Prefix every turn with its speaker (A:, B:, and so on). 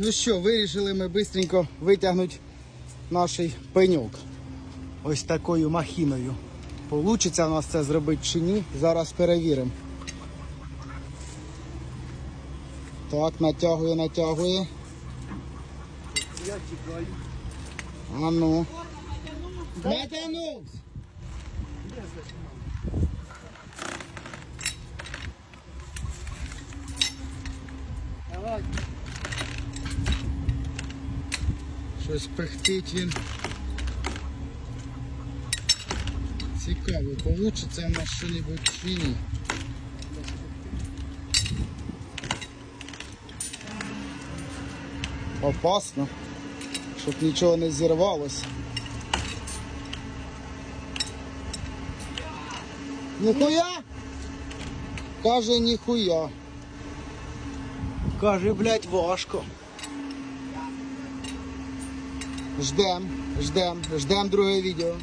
A: Ну що, вирішили ми швидко витягнути наш пеньок. Ось такою махіною. Получиться у нас це зробити чи ні? Зараз перевіримо. Так, натягує, натягує.
B: Я тікаю.
A: А ну. Натягнув!
B: Давай.
A: Щось пихтить він. Цікаво, получиться у нас щось чи ні. Опасно, щоб нічого не зірвалося. Ніхуя? Каже, ніхуя. Каже, блядь, важко. Ждем, ждем, ждем друге відео.